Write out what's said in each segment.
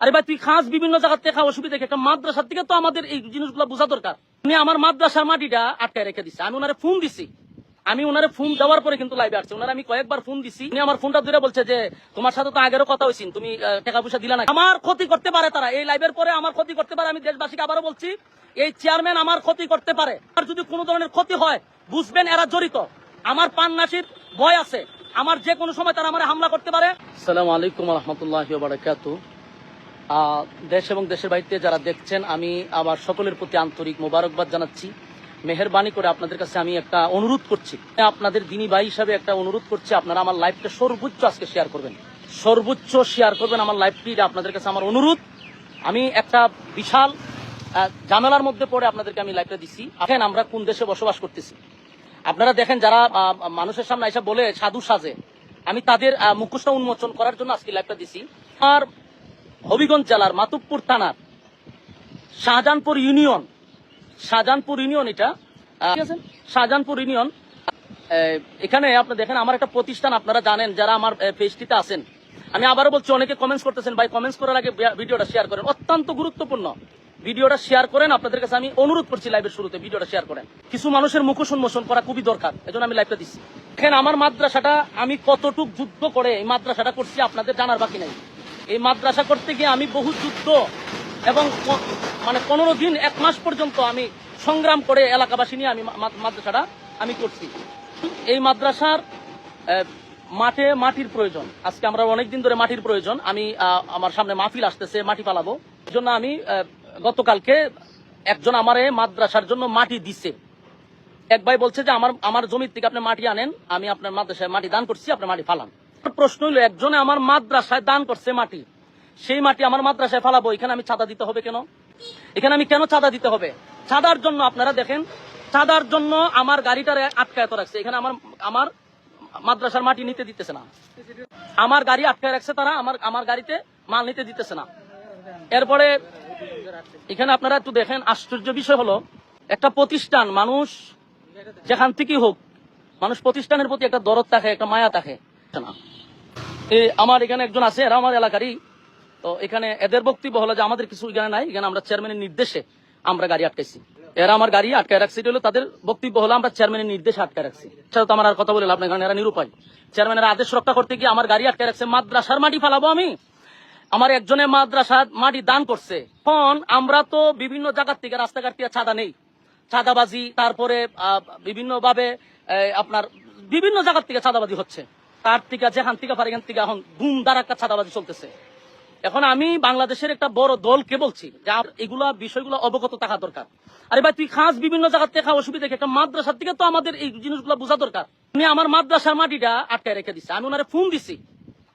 আরে ভাই, তুই খাস বিভিন্ন জায়গা থেকে খাওয়া অসুবিধা কি? একটা মাদ্রাসার থেকে তো আমাদের এই জিনিসগুলো বোঝা দরকার। উনি আমার মাদ্রাসার মাটিটা আটকায় রেখে দিচ্ছে আমি ওনারে ফোন দিছি। আমি ওনারে ফোন দেওয়ার পরে কিন্তু লাইভে আসছে। ওনারে আমি কয়েকবার ফোন দিছি। উনি আমার ফোনটা ধরে বলছে যে, তোমার সাথে তো আগেরও কথা হয়েছিল তুমি টাকা পয়সা দিলা না আমার ক্ষতি করতে পারে তারা। এই লাইভের পরে আমার ক্ষতি করতে পারে। আমি দেশবাসীকে আবারও বলছি, এই চেয়ারম্যান আমার ক্ষতি করতে পারে। আর যদি কোনো ধরনের ক্ষতি হয়, বুঝবেন এরা জড়িত। আমার পান্নাসির ভয় আছে। আমার যে কোনো সময় তারা আমার হামলা করতে পারে। সালাম আলাইকুম রহমতুল্লাহ বারাকাতু দেশ এবং দেশের বাড়িতে যারা দেখছেন আমি আমার সকলের প্রতি আন্তরিক মোবারকবাদ জানাচ্ছি। মেহরবানি করে আপনাদের কাছে আমি একটা অনুরোধ করছি। আপনাদের দিনী ভাই হিসাবে একটা অনুরোধ করছি আপনারা আমার লাইভটা সর্বোচ্চ আজকে শেয়ার করবেন। সর্বোচ্চ শেয়ার করবেন আমার লাইভটি এটা আপনাদের কাছে আমার অনুরোধ। আমি একটা বিশাল আহ, ঝামেলার মধ্যে পড়ে আপনাদেরকে আমি লাইভটা দিছি। এখন আমরা কোন দেশে বসবাস করতেছি। আপনারা দেখেন যারা মানুষের সামনে এসে বলে সাধু সাজে আমি তাদের মুখোশটা উন্মোচন করার জন্য আজকে লাইভটা দিছি। আর হবিগঞ্জ জেলার মাতুবপুর থানার শাহজাহানপুর ইউনিয়ন শাহজাহানপুর ইউনিয়ন এটা। ঠিক আছে? শাহজাহানপুর ইউনিয়ন। এখানে আপনি দেখেন, আমার একটা প্রতিষ্ঠান, আপনারা জানেন, যারা আমার পেজটিতে আছেন। আমি আবারও বলছি, অনেকে কমেন্টস করতেছেন, ভাই কমেন্টস করার আগে ভিডিওটা শেয়ার করেন। অত্যন্ত গুরুত্বপূর্ণ। ভিডিওটা শেয়ার করেন, আপনাদের কাছে আমি অনুরোধ করছি লাইভের শুরুতে ভিডিওটা শেয়ার করেন। কিছু মানুষের মুখোশ উন্মোচন করা খুবই দরকার, এজন্য আমি লাইভটা দিচ্ছি। এখানে আমার মাদ্রাসাটা আমি কতটুক যুদ্ধ করে এই মাদ্রাসাটা করছি আপনাদের জানার বাকি নাই। এই মাদ্রাসা করতে গিয়ে আমি বহু যুদ্ধ এবং মানে পনেরো দিন, এক মাস পর্যন্ত আমি সংগ্রাম করে এলাকাবাসী নিয়ে আমি মাদ্রাসাটা আমি করছি। এই মাদ্রাসার মাঠে মাটির প্রয়োজন। আজকে আমরা অনেকদিন ধরে মাটির প্রয়োজন। আমি আমার সামনে মাহফিল আসতেছে, মাটি পালাবো। এই জন্য আমি গতকালকে একজন আমারে মাদ্রাসার জন্য মাটি দিছে। এক ভাই বলছে যে, আমার আমার জমির থেকে আপনি মাটি আনেন, আমি আপনার মাদ্রাসায় মাটি দান করছি আপনার মাটি ফালান। প্রশ্ন হইল, একজনে আমার মাদ্রাসায় দান করছে মাটি, সেই মাটি আমার মাদ্রাসায় ফালাবো, এখানে আমি চাঁদা দিতে হবে কেন? এখানে আমি কেন চাঁদা দিতে হবে? চাঁদার জন্য আপনারা দেখেন, চাঁদার জন্য আমার গাড়িটারে আটকায়ত রাখছে, এখানে আমার আমার মাদ্রাসার মাটি নিতে দিতেছে না। আমার গাড়ি আটকায় রাখছে তারা, আমার আমার গাড়িতে মাল নিতে দিতেছে না। এরপরে, এখানে আপনারা একটু দেখেন, আশ্চর্য বিষয় হলো, একটা প্রতিষ্ঠান, মানুষ যেখান থেকেই হোক, মানুষ প্রতিষ্ঠানের প্রতি একটা দরদ থাকে, একটা মায়া থাকে। না আমার এখানে একজন আছে, এরা আমার এলাকারই। তো এখানে এদের বক্তব্য হলো যে আমাদের কিছু এখানে নাই, এখানে আমরা চেয়ারম্যানের নির্দেশে আমরা গাড়ি আটকাইছি। এরা আমার গাড়ি আটকায় রাখছি, এটা হলো তাদের বক্তব্য হলো আমরা চেয়ারম্যানের নির্দেশে আটকায় রাখছি। সেটা তো আমার আর কথা বলে লাভ নেই, কারণ এরা নিরুপায়। চেয়ারম্যানের আদেশ রক্ষা করতে গিয়ে আমার গাড়ি আটকায় রাখছে, মাদ্রাসার মাটি ফালাবো আমি। আমার একজনে মাদ্রাসা মাটি দান করছে। এখন আমরা তো বিভিন্ন জায়গার থেকে রাস্তাঘাট থেকে ছাদা নেই। চাঁদাবাজি তারপরে বিভিন্ন ভাবে আপনার বিভিন্ন জায়গার থেকে চাঁদাবাজি হচ্ছে। তার থেকে যেখান থেকে পারে এখান থেকে এখন ধুম একটা চাঁদাবাজি চলতেছে। এখন আমি বাংলাদেশের একটা বড় দলকে বলছি এগুলা বিষয়গুলো অবগত থাকা দরকার। আরে ভাই, তুই খাস বিভিন্ন জায়গার থেকে অসুবিধা একটা মাদ্রাসার থেকে তো আমাদের এই জিনিসগুলো বোঝা দরকার। উনি আমার মাদ্রাসার মাটিটা আটকায় রেখে দিচ্ছে আমি ওনারে ফোন দিছি।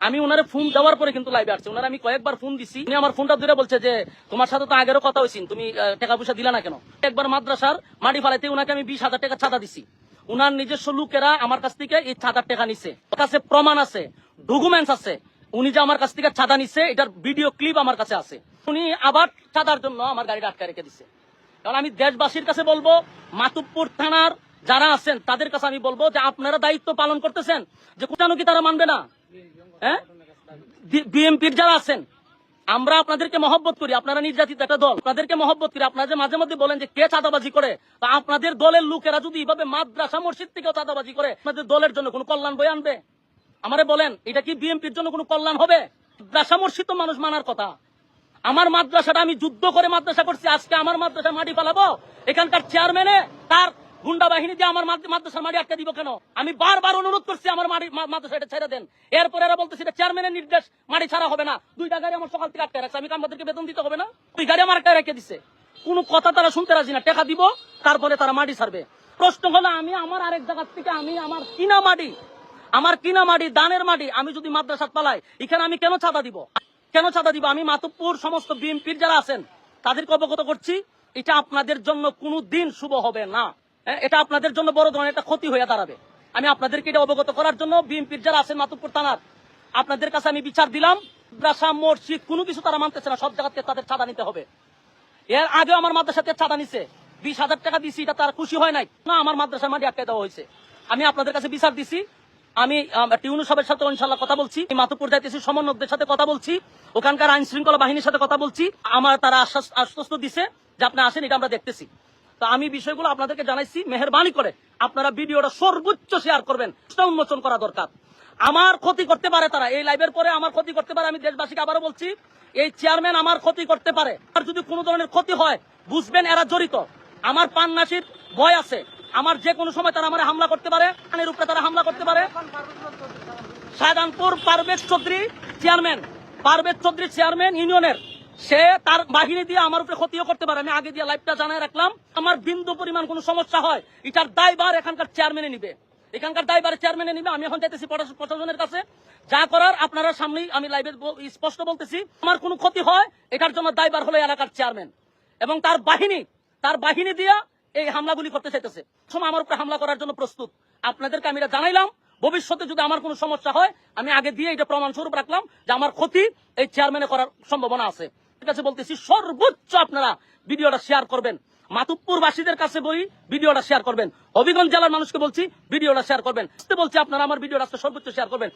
আমি ওনারে ফোন দেওয়ার পরে কিন্তু লাইভে আসছে। ওনারে আমি কয়েকবার ফোন দিছি। উনি আমার ফোনটা ধরে বলছে যে, তোমার সাথে তো আগেরও কথা হয়েছিল তুমি টাকা পয়সা দিলা না কেন? একবার মাদ্রাসার মাটি ফালাইতে ওনাকে আমি বিশ হাজার টাকা চাঁদা দিছি। উনার নিজস্ব লোকেরা আমার কাছ থেকে এই চাঁদার টাকা নিছে। কাছে প্রমাণ আছে ডকুমেন্টস আছে। উনি যে আমার কাছ থেকে চাঁদা নিচ্ছে এটার ভিডিও ক্লিপ আমার কাছে আছে। উনি আবার চাঁদার জন্য আমার গাড়িটা আটকা রেখে দিছে। কারণ আমি দেশবাসীর কাছে বলব, মাতুবপুর থানার যারা আছেন, তাদের কাছে আমি বলব যে আপনারা দায়িত্ব পালন করতেছেন, যে কোটানো কি তারা মানবে না? হ্যাঁ? বিএমপির যারা আছেন আমরা আপনাদেরকে মহব্বত করি, আপনারা নির্যাতিত একটা দল। আপনাদেরকে মহব্বত করি, আপনারা যে মাঝে মধ্যে বলেন যে কে চাঁদাবাজি করে, তা আপনাদের দলের লোকেরা যদি এইভাবে মাদ্রাসা, মসজিদ থেকেও চাঁদাবাজি করে, আপনাদের দলের জন্য কোনো কল্যাণ বই আনবে? আমারে বলেন, এটা কি বিএমপির জন্য কোনো কল্যাণ হবে? মাদ্রাসা, মসজিদ তো মানুষ মানার কথা। আমার মাদ্রাসাটা আমি যুদ্ধ করে মাদ্রাসা করছি, আজকে আমার মাদ্রাসা মাটি পালাবো এখানকার চেয়ারম্যানে তার গুন্ডা বাহিনী দিয়ে আমার মাদ্রাসার মাটি আটকে দিব কেন? আমি বারবার অনুরোধ করছি আমার মাদ্রাসা এটা ছেড়ে দেন। এরপরে এরা বলতেছে এটা চেয়ারম্যানের নির্দেশ, মাটি ছাড়া হবে না। দুইটা গাড়ি আমার সকাল থেকে আটকে রাখছে, আমি আমাদেরকে বেতন দিতে হবে না। দুই গাড়ি আমার আটকে রেখে দিছে। কোনো কথা তারা শুনতে রাজি না। টাকা দিব, তারপরে তারা মাটি ছাড়বে। প্রশ্ন হলো, আমি আমার আরেক জায়গার থেকে আমি আমার কিনা মাটি, আমার কিনা মাটি, দানের মাটি, আমি যদি মাদ্রাসাত পালাই এখানে আমি কেন চাঁদা দিব? কেন চাঁদা দিব? আমি মাতুবপুর সমস্ত বিএনপির যারা আছেন, তাদেরকে অবগত করছি, এটা আপনাদের জন্য কোনো দিন শুভ হবে না। এটা আপনাদের জন্য বড় ধরনের একটা ক্ষতি হয়ে দাঁড়াবে। আমি আপনাদেরকে এটা অবগত করার জন্য বিএনপির যারা আছেন মাতুবপুর থানার, আপনাদের কাছে আমি বিচার দিলাম মাদ্রাসা মসজিদ, কোনো কিছু তারা মানতেছে না, সব জায়গাতে তাদের চাঁদা নিতে হবে। এর আগেও আমার মাদ্রাসাতে চাঁদা নিছে। বিশ হাজার টাকা দিছি, এটা তার খুশি হয় নাই। না, আমার মাদ্রাসার মাটি আটকে দেওয়া হয়েছে। আমি আপনাদের কাছে বিচার দিছি। আমি টিউনু সাহেবের সাথে ইনশাল্লাহ কথা বলছি। মাতুপুর যাইতেছি সমন্বয়কদের সাথে কথা বলছি। ওখানকার আইন শৃঙ্খলা বাহিনীর সাথে কথা বলছি। আমার তারা আশ্বাস আশ্বস্ত দিছে যে আপনি আসেন, এটা আমরা দেখতেছি। তো আমি বিষয়গুলো আপনাদেরকে জানাইছি, মেহরবানি করে আপনারা ভিডিওটা সর্বোচ্চ শেয়ার করবেন। সেটা উন্মোচন করা দরকার। আমার ক্ষতি করতে পারে তারা, এই লাইভের পরে আমার ক্ষতি করতে পারে, আমি দেশবাসীকে আবারও বলছি, এই চেয়ারম্যান আমার ক্ষতি করতে পারে। আর যদি কোনো ধরনের ক্ষতি হয়, বুঝবেন এরা জড়িত। আমার পান নাসির ভয় আছে। আমার যে কোনো সময় তারা আমার হামলা করতে পারে, পানের উপরে তারা হামলা করতে পারে। শাহজাহানপুর পারভেজ চৌধুরী চেয়ারম্যান পারভেজ চৌধুরী চেয়ারম্যান ইউনিয়নের সে তার বাহিনী দিয়ে আমার উপরে ক্ষতিও করতে পারে। আমি আগে দিয়ে লাইভটা জানাই রাখলাম। আমার বিন্দু পরিমাণ কোনো সমস্যা হয়, এটার দায়বার এখানকার চেয়ারম্যানে নিবে। এখানকার দায়বার চেয়ারম্যানে নিবে। আমি এখন যাইতেছি প্রশাসনের কাছে। যা করার আপনারা সামনেই আমি লাইভে স্পষ্ট বলতেছি। আমার কোনো ক্ষতি হয়, এটার জন্য দায়বার হলো এলাকার চেয়ারম্যান। এবং তার বাহিনী তার বাহিনী দিয়া এই হামলাগুলি করতে চাইতেছে। সময় আমার উপরে হামলা করার জন্য প্রস্তুত। আপনাদেরকে আমি এটা জানাইলাম। ভবিষ্যতে যদি আমার কোনো সমস্যা হয়, আমি আগে দিয়ে এটা প্রমাণ স্বরূপ রাখলাম যে আমার ক্ষতি এই চেয়ারম্যানে করার সম্ভাবনা আছে। ঠিক আছে বলতেছি, সর্বোচ্চ আপনারা ভিডিওটা শেয়ার করবেন। মাতুপ্পুর বাসীদের কাছে বই ভিডিওটা শেয়ার করবেন। হবিগঞ্জ জেলার মানুষকে বলছি, ভিডিওটা শেয়ার করবেন। বলছি, আপনারা আমার ভিডিওটা সর্বোচ্চ শেয়ার করবেন।